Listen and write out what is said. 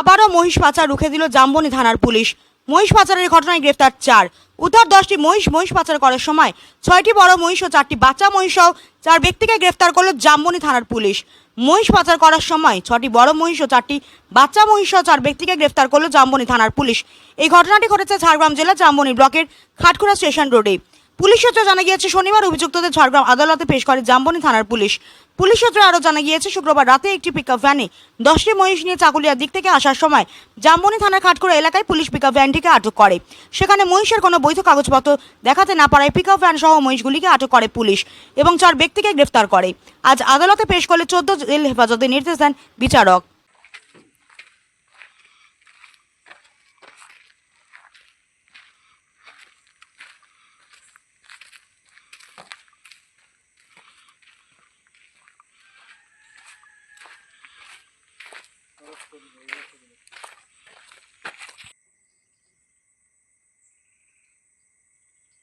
আবারও মহিষ পাচার রুখে দিল জামবনি থানার পুলিশ। মহিষ পাচারের ঘটনায় গ্রেফতার চার। উদ্ধার দশটি মহিষ মহিষ পাচার করার সময় ছয়টি বড় মহিষ ও চারটি বাচ্চা মহিষ সহ চার ব্যক্তিকে গ্রেফতার করল জামবনি থানার পুলিশ। মহিষ পাচার করার সময় ছটি বড় মহিষ ও চারটি বাচ্চা মহিষ সহ চার ব্যক্তিকে গ্রেফতার করল জামবনি থানার পুলিশ। এই ঘটনাটি ঘটেছে ঝাড়গ্রাম জেলা জামবনি ব্লকের খাটখুড়া স্টেশন রোডে। পুলিশ সূত্রে জানা গিয়েছে, শনিবার অভিযুক্তদের ঝাড়গ্রাম আদালতে পেশ করে জামবনি থানার পুলিশ। পুলিশ সূত্রে আরও জানা গিয়েছে, শুক্রবার রাতে একটি পিকআপ ভ্যানে দশটি মহিষ নিয়ে চাকুলিয়ার দিক থেকে আসার সময় জামবনি থানার খাটকুড়া এলাকায় পুলিশ পিকআপ ভ্যানটিকে আটক করে। সেখানে মহিষের কোনো বৈধ কাগজপত্র দেখাতে না পারায় পিকআপ ভ্যান সহ মহিষগুলিকে আটক করে পুলিশ এবং চার ব্যক্তিকে গ্রেফতার করে। আজ আদালতে পেশ করলে চোদ্দ জেল হেফাজতে নির্দেশ দেন বিচারক।